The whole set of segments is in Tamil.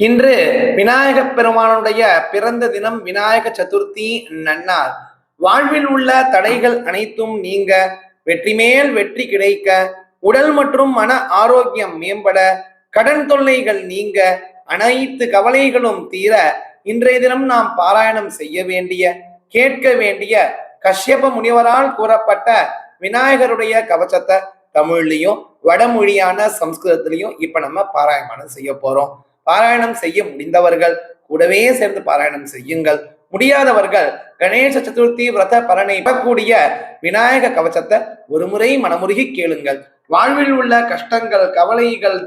இன்று விநாயக பெருமானுடைய பிறந்த தினம் விநாயக சதுர்த்தி நன்னார் வாழ்வில் உள்ள தடைகள் அனைத்தும் நீங்க வெற்றி மேல் வெற்றி கிடைக்க உடல் மற்றும் மன ஆரோக்கியம் மேம்பட கடன் தொல்லைகள் நீங்க அனைத்து கவலைகளும் தீர இன்றைய தினம் நாம் பாராயணம் செய்ய வேண்டிய கேட்க வேண்டிய கஷ்யப முனிவரால் கூறப்பட்ட விநாயகருடைய கவச்சத்தை தமிழ்லையும் வடமொழியான சம்ஸ்கிருதத்திலையும் இப்ப நம்ம பாராயணம் செய்ய போறோம். பாராயணம் செய்ய முடிந்தவர்கள் கூடவே சேர்ந்து பாராயணம் செய்யுங்கள். முடியாதவர்கள் கணேச சதுர்த்தி விரத பலனை பெறக்கூடிய விநாயக கவசத்தை ஒருமுறை மனமுருகி கேளுங்கள். வாழ்வில் உள்ள கஷ்டங்கள் கவலைகள்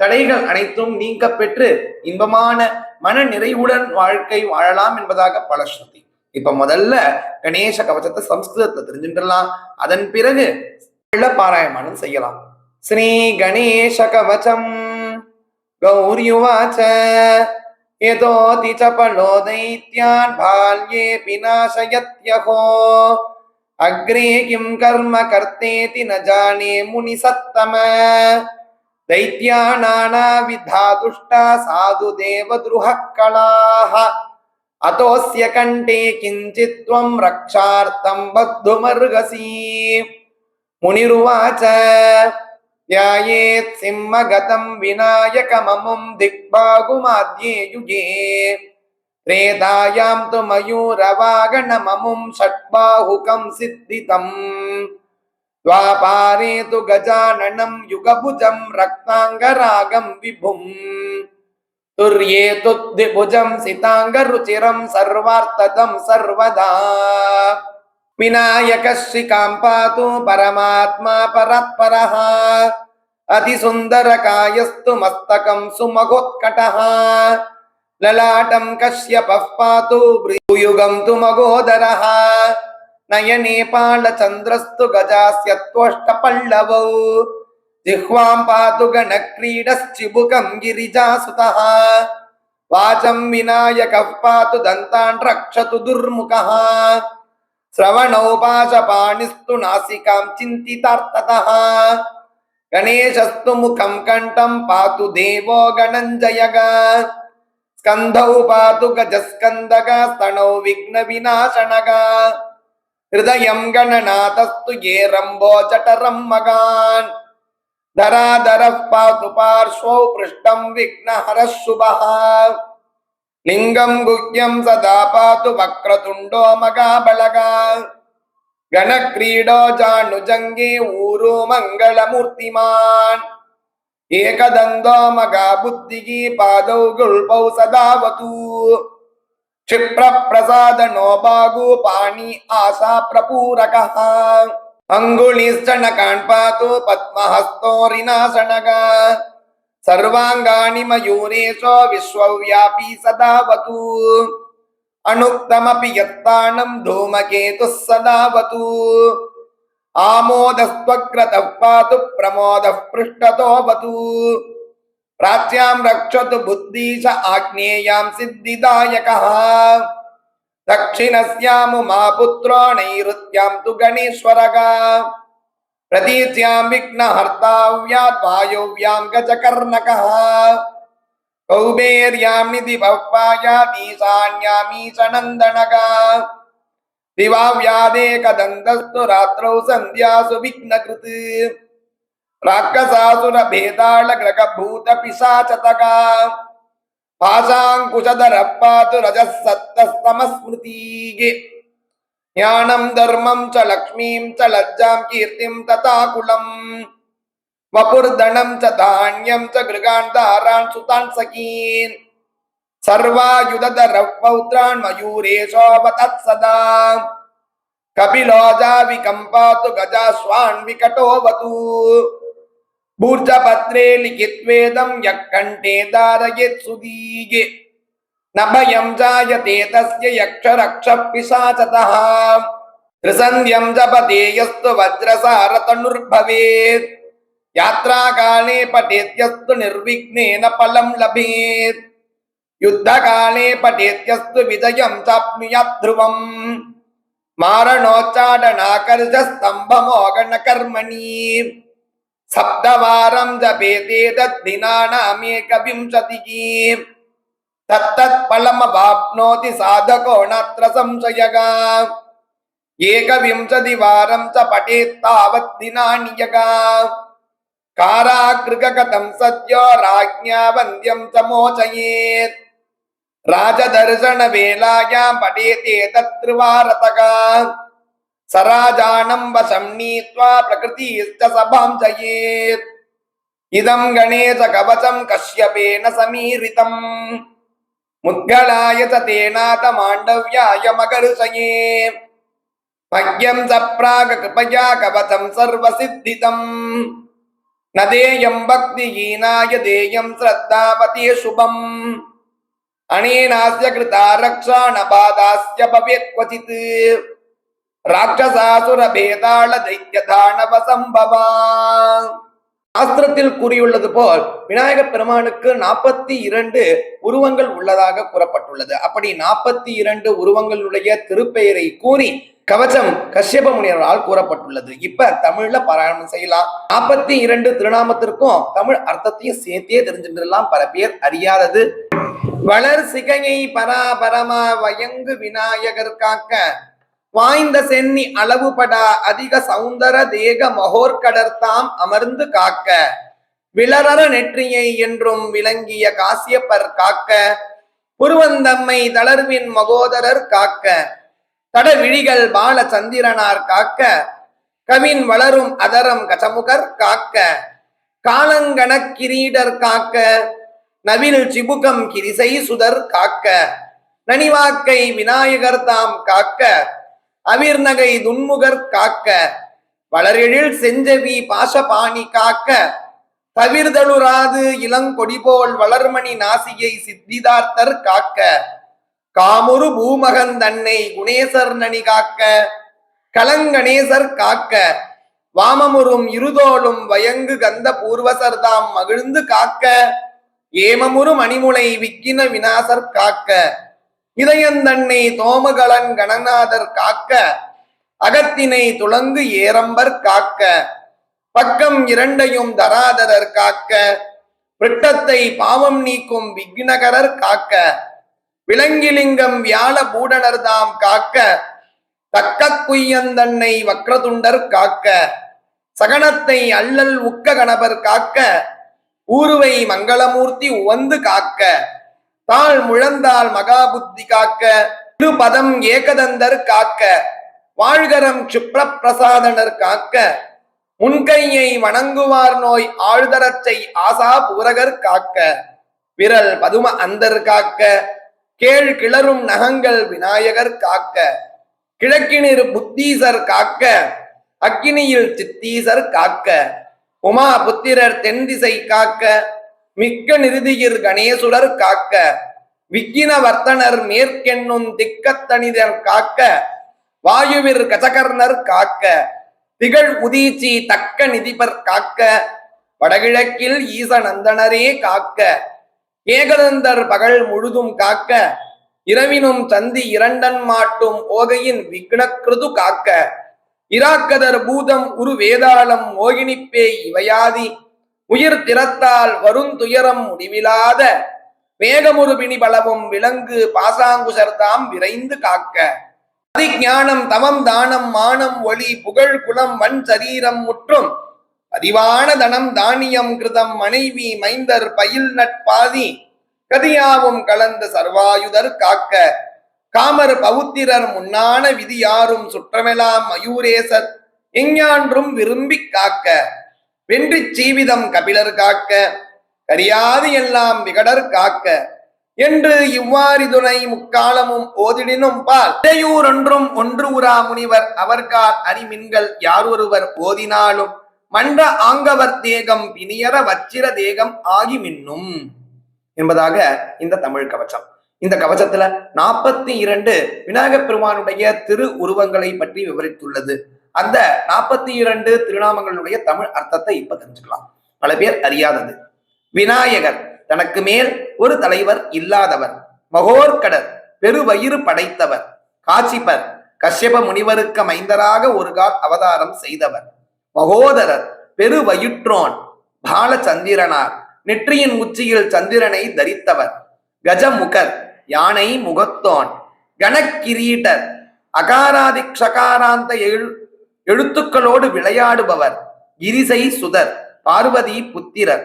தடைகள் அனைத்தும் நீங்க பெற்று இன்பமான மன நிறைவுடன் வாழ்க்கை வாழலாம் என்பதாக பல ஸ்ருதி இப்ப முதல்ல கணேச கவசத்தை சம்ஸ்கிருதத்தை தெரிஞ்சுட்டுலாம் அதன் பிறகு பாராயணம் செய்யலாம். ஸ்ரீ கணேச கவசம். गौर्युवाच यतोऽति चपलो दैत्यान् बाल्ये नाशयत्यहो अग्रे किं कर्म कर्तेति न जाने मुनिसत्तम दैत्यानानाविधा दुष्टा साधु देवद्रुहः कलाः अतोऽस्य कण्ठे किञ्चित् त्वं रक्षार्थं बद्धुमर्हसि मुनिरुवाच ध्यायेत् सिंहगतं विनायकममुं दिग्बागुमाद्ये युगे त्रेतायां तु मयूरवागणममुं षट्बाहुकं सिद्धितम् द्वापारे तु गजाननं युगभुजं रक्ताङ्गरागं विभुम् तुर्ये तु द्विभुजं सिताङ्गरुचिरं सर्वार्थदं सर्वदा వినాయకశ్రికాం కాంపాతు పరమాత్మా పరత్పర. అతిసుందరకాయస్తు మస్తకం సుమగోత్కట. లలాటం కశ్యపః పాతు తు మగోదర. నయనే పాళచంద్రస్తు గజాస్యత్వష్టపల్లవౌ. జిహ్వాం పాతు గణక్రీడశ్చిబుకం గిరిజాసు వాచం వినాయక పాతు దంతాన్ రక్షతు దుర్ముఖ. శ్రవణోపాశపాణిస్తు నాసికాం చింతితార్థత. గణేశస్తు ముఖం కంఠం పాతు దేవో గణంజయగా. స్కంధౌ పాతు గజస్కందగా స్తనౌ విఘ్న వినాశనగా. హృదయం గణనాథస్తు ఏ రంభో జఠరం మగాన్. ధరాధర పాతు పార్శ్వౌ పృష్టం విఘ్నహర శుభ. లింగం గుహ్యం సదా పాతు వక్రతుండో మగాబళగా గణక్రీడో జానుజంగి ఊరు మంగళమూర్తిమాన్ ఏకదందో మగా బుద్ధిగి పాదౌ గుల్పౌ సదావతు క్షిప్ర ప్రసాద నో బాగు పాణి ఆశా ప్రపూరక అంగుళిశ్చణ కాణ్పాతు పద్మహస్తో రినాశనగా సర్వాంగాణి మయూరేశో విశ్వవ్యాపీ సదావతు. అణుక్తమపి యత్తానం ధూమకేతు సదావతు. ఆమోదస్వక్రత పాతు ప్రమోద పృష్టతోవతు ప్రాచ్యాం రక్షతు బుద్ధీశ ఆగ్నేయాం సిద్ధిదాయక. దక్షిణస్యాము మా పుత్రో నైరుత్యాం తు గణేశ్వరగా. ప్రతీత్యాం విఘ్నహర్తావ్యాత్ వాయువ్యాం గజకర్ణక కౌబేర్యాం నిధి భవ్వాయాత్ ఈశాన్యామీశనందనగ దివావ్యాదేకదంతస్తు రాత్రౌ సంధ్యాసు విఘ్నకృత్ రాక్షసాసుర భేదాళ గ్రగభూత పిశాచతగ పాశాంకుశధర పాతు రజస్సత్తస్తమ స్మృతీగే सत्तस्तमस्मृतीगे ज्ञानं धर्मं च लक्ष्मीं च लज्जां कीर्तिं तथा कुलम् वपुर्धनं च धान्यं च गृगान् दारान् सुतान् सखीन् सर्वायुधधरः पौत्रान् मयूरेशोऽवतत् सदा कपिलोजाविकम्पातु गजाश्वान् विकटोऽवतु भूर्जपत्रे लिखित्वेदं यः कण्ठे धारयेत् सुदीगे நபயம் ஜாயதே தஸ்ய யக்ஷ ரக்ஷ பிசாச்சதா திரிசந்தியம் ஜபதே யஸ்து வஜ்ரசார தனுர்பவேத் யாத்ரா காலே பட்டேத்யஸ்து நிர்விக்னேன பலம் லபேத் யுத்த காலே பட்டேத்யஸ்து விஜயம் சாப்னுயாத் த்ருவம் மாரணோச்சாடனாகர்ஷ ஸ்தம்பமோகண கர்மணி சப்தவாரம் ஜபேதே தத் தினானாமேக விம்சதிகீம் தத்தத் பலம் அவாப்னோதி சாதகோ நத்ர சம்சயக ஏகவிம்சதி வாரம் ச படேத் தாவத் தினானியக காராகிருககதம் சத்யோ ராஜ்ஞா வந்தியம் சமோச்சயேத் ராஜதர்சன வேலாயாம் படேதே தத்ருவாரதக சராஜானம் வசம் நீத்வா பிரகிருதிஸ்த சபாம் ஜயேத் இதம் கணேச கவசம் கஷ்யபேன சமீரிதம் मुद्गलाय सतेनाथ माण्डव्याय मकरुषये मह्यं स प्राग कृपया कवचं सर्वसिद्धितम् न देयं भक्तिहीनाय देयं श्रद्धावती शुभम् अनेनास्य कृता रक्षा न बाधास्य भवेत् क्वचित् राक्षसासुरभेदालदैत्यदानवसम्भवा சாஸ்திரத்தில் கூறியுள்ளது போல் விநாயக பெருமானுக்கு நாற்பத்தி இரண்டு உருவங்கள் உள்ளதாக கூறப்பட்டுள்ளது. அப்படி நாற்பத்தி இரண்டு உருவங்களுடைய திருப்பெயரை கூறி கவச்சம் கஷ்யப முனிவரால் கூறப்பட்டுள்ளது. இப்ப தமிழ்ல பாராயணம் செய்யலாம். நாற்பத்தி இரண்டு திருநாமத்திற்கும் தமிழ் அர்த்தத்தையும் சேர்த்தே தெரிஞ்சின்றலாம் பல பேர் அறியாதது. வளர் சிகையை பராபரமா வயங்கு விநாயகர் காக்க வாய்ந்த சென்னி அளவுபடா அதிக சௌந்தர தேக மகோர்கடர்த்தாம் அமர்ந்து காக்க. விளரர நெற்றியை என்றும் விளங்கிய காசியப்பர் காக்க. புருவந்தம்மை தளர்வின் மகோதரர் காக்க. தடவிழிகள் பால சந்திரனார் காக்க. கவின் வளரும் அதரம் கசமுகர் காக்க. காலங்கண கிரீடர் காக்க. நவில் சிபுகம் கிரிசை சுதர் காக்க. நனிவாக்கை விநாயகர் தாம் காக்க. அவிர்நகை துன்முகர் காக்க வளரெழில் செஞ்சவி பாஷபாணி காக்க தவிர்தழுராது இளங்கொடி போல் வளர்மணி நாசியை சித்திதார்த்தர் காக்க காமுரு பூமகன் தன்னை குணேசர் நனி காக்க கலங்கணேசர் காக்க வாமமுறும் இருதோளும் வயங்கு கந்த பூர்வசர்தாம் மகிழ்ந்து காக்க ஏமமுறு மணிமுளை விக்கின வினாசர் காக்க இதயந்தன்னை தோமகலன் கணநாதர் காக்க அகத்தினை துளங்கு ஏரம்பர் காக்க பக்கம் இரண்டையும் தராதரர் காக்க விட்டத்தை பாவம் நீக்கும் விக்னகரர் காக்க விலங்கிலிங்கம் வியாழ பூடனர் தாம் காக்க தக்க குய்யந்தன்னை வக்ரதுண்டர் காக்க சகனத்தை அல்லல் உக்க கணவர் காக்க ஊருவை மங்களமூர்த்தி உவந்து காக்க. தாள் முழந்தால் மகாபுத்தி காக்க திருபதம் ஏகதந்தர் காக்க வாழ்கரம் சுப்ர பிரசாதனர் காக்க முன்கையை வணங்குவார் நோய் ஆழ்தரச்சை ஆசா பூரகர் காக்க விரல் பதும அந்தர் காக்க கேழ் கிளரும் நகங்கள் விநாயகர் காக்க கிழக்கினிர் புத்தீசர் காக்க அக்கினியில் சித்தீசர் காக்க உமா புத்திரர் தென்திசை காக்க மிக்க நிறுதியிர் கணேசுடர் காக்க. விக்கின வர்த்தனர் மேற்கென்னும் திக்கத்தனிதர் காக்க. வாயுவிர் கஜகர்ணர் காக்க. திகழ் உதீச்சி தக்க நிதிபர் காக்க. வடகிழக்கில் ஈசநந்தனரே காக்க. ஏகதந்தர் பகல் முழுதும் காக்க. இரவினும் சந்தி இரண்டன் மாட்டும் ஓகையின் விக்னக்ருது காக்க. இராக்கதர் பூதம் உரு வேதாளம் மோகினிப்பே இவையாதி. உயிர் திறத்தால் வருந்துயரம் முடிவிலாத வேகமுறு பிணி பலவும் விலங்கு பாசாங்குசர்தாம் விரைந்து காக்க. அதிஞானம் தவம் தானம் மானம் ஒளி புகழ் குலம் வன் சரீரம் முற்றும். பதிவான தனம் தானியம் கிருதம் மனைவி மைந்தர் பயில் நட்பாதி கதியாவும் கலந்த சர்வாயுதர் காக்க. காமர் பௌத்திரர் முன்னான விதி யாரும் சுற்றமெலாம் மயூரேசர். எஞ்ஞான்றும் விரும்பிக் காக்க. வென்றி சீவிதம் கபிலர் காக்க கரியாது எல்லாம் விகடர் காக்க என்று இவ்வாறிதுனை முக்காலமும் ஓதிடினும் பால். இடையூர் ஒன்றும் ஒன்று உரா முனிவர் அவர்கால் அறிமின்கள் யாரொருவர் ஓதினாலும் மன்ற ஆங்கவர் தேகம் பிணியர வச்சிர தேகம் ஆகி மின்னும் என்பதாக இந்த தமிழ் கவச்சம் இந்த கவச்சத்துல நாற்பத்தி இரண்டு விநாயகப் பெருமானுடைய திரு உருவங்களை பற்றி விவரித்துள்ளது. அந்த நாற்பத்தி இரண்டு திருநாமங்களுடைய தமிழ் அர்த்தத்தை இப்ப தெரிஞ்சுக்கலாம். பல பேர் அறியாதது. விநாயகர் தனக்கு மேல் ஒரு தலைவர் இல்லாதவர். மகோர்கடர் பெருவயிறு படைத்தவர். காசிபர் கஷ்யப முனிவருக்கு மைந்தராக ஒரு கால் அவதாரம் செய்தவர். மகோதரர் பெருவயிற்றோன். பாலச்சந்திரனார் நெற்றியின் உச்சியில் சந்திரனை தரித்தவர். கஜமுகர் யானை முகத்தோன். கணக்கிரீட்டர் அகாராதி க்ஷகாராந்த எழு எழுத்துக்களோடு விளையாடுபவர் இரிசை சுதர் பார்வதி புத்திரர்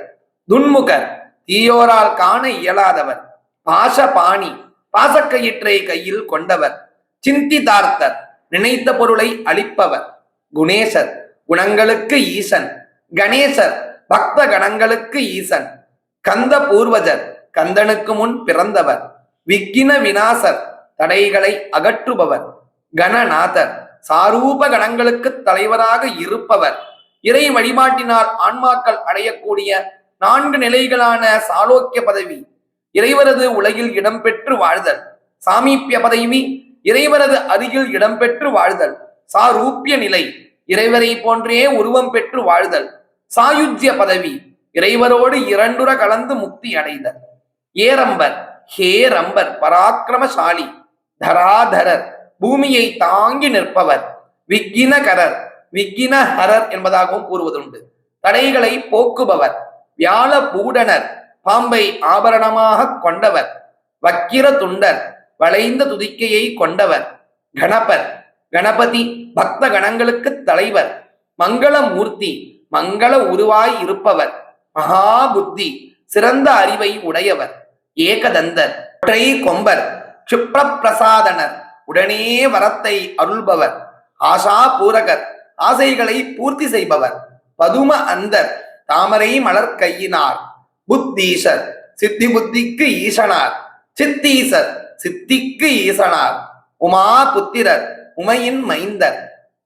துன்முகர் தீயோரால் காண இயலாதவர் பாசபாணி பாசக்கயிற்றை கையில் கொண்டவர் சிந்திதார்த்தர் நினைத்த பொருளை அளிப்பவர் குணேசர் குணங்களுக்கு ஈசன் கணேசர் பக்த கணங்களுக்கு ஈசன் கந்த பூர்வஜர் கந்தனுக்கு முன் பிறந்தவர் விக்கின விநாசர் தடைகளை அகற்றுபவர் கணநாதர் சாரூப கணங்களுக்கு தலைவராக இருப்பவர். இறை வழிபாட்டினால் ஆன்மாக்கள் அடையக்கூடிய நான்கு நிலைகளான சாலோக்கிய பதவி இறைவரது உலகில் இடம்பெற்று வாழ்தல் சாமீப்பிய பதவி இறைவரது அருகில் இடம்பெற்று வாழ்தல் சாரூப்பிய நிலை இறைவரை போன்றே உருவம் பெற்று வாழ்தல் சாயுஜ்ய பதவி இறைவரோடு இரண்டுற கலந்து முக்தி அடைதல். ஏரம்பர் ஹே ரம்பர் பராக்கிரமசாலி தராதரர். பூமியை தாங்கி நிற்பவர். விக்கினகரர். விக்கினஹரர் என்பதாகவும் கூறுவதுண்டு. தடைகளை போக்குபவர். வியாழ பூடனர் பாம்பை ஆபரணமாக கொண்டவர். வக்கிர துண்டர் வளைந்த துதிக்கையை கொண்டவர். கணபர் கணபதி பக்த கணங்களுக்கு தலைவர். மங்களமூர்த்தி. மங்கள உருவாய் இருப்பவர். மகாபுத்தி. சிறந்த அறிவை உடையவர். ஏகதந்தர். ஒற்றை கொம்பர். கிருப்ரபிரசாதனர் உடனே வரத்தை அருள்பவர். ஆஷா பூரகர் ஆசைகளை பூர்த்தி செய்பவர். பதும அந்தர் தாமரை மலர் கையினார். புத்தீசர் சித்தி புத்திக்கு ஈசனார். சித்தீசர் சித்திக்கு ஈசனார். உமா புத்திரர் உமையின் மைந்தர்.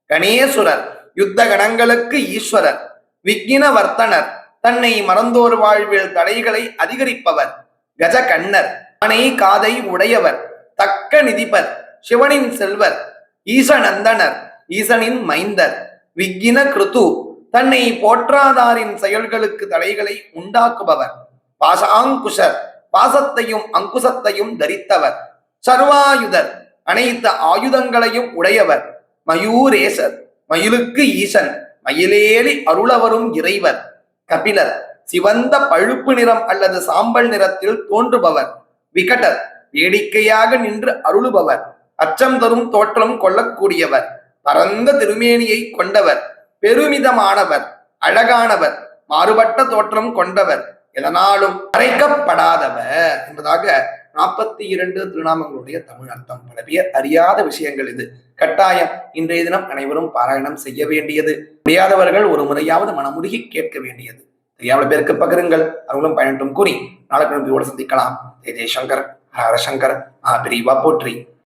கணேசுரர் யுத்த கணங்களுக்கு ஈஸ்வரர். விக்னவர்த்தனர் தன்னை மறந்தோர் வாழ்வில் தடைகளை அதிகரிப்பவர். கஜ கண்ணர் அணை காதை உடையவர். தக்க நிதிபர் சிவனின் செல்வர் ஈசநந்தனர் ஈசனின் மைந்தர் விக்கின கிருத்து தன்னை போற்றாதாரின் செயல்களுக்கு தடைகளை உண்டாக்குபவர் பாசாங்குஷர் பாசத்தையும் அங்குசத்தையும் தரித்தவர் சர்வாயுதர் அனைத்து ஆயுதங்களையும் உடையவர் மயூரேசர் மயிலுக்கு ஈசன் மயிலேறி அருளவரும் இறைவர் கபிலர் சிவந்த பழுப்பு நிறம் அல்லது சாம்பல் நிறத்தில் தோன்றுபவர் விகடர் வேடிக்கையாக நின்று அருளுபவர் அச்சம் தரும் தோற்றம் கொள்ளக்கூடியவர். பரந்த திருமேனியை கொண்டவர். பெருமிதமானவர். அழகானவர். மாறுபட்ட தோற்றம் கொண்டவர். எதனாலும் மறைக்கப்படாதவர் என்பதாக நாற்பத்தி இரண்டு திருநாமங்களுடைய தமிழ் அர்த்தம். பல பேர் அறியாத விஷயங்கள் இது. கட்டாயம் இன்றைய தினம் அனைவரும் பாராயணம் செய்ய வேண்டியது. முடியாதவர்கள் ஒரு முறையாவது மனமுருகி கேட்க வேண்டியது. தெரியாமல் பேருக்கு பகிருங்கள். அவங்களும் பயனற்றும் கூறி நாளைக்கு நம்பியோடு சந்திக்கலாம். ஜெய் ஜெய்சங்கர். ஹர சங்கர். ஆ பிரிவா போற்றி.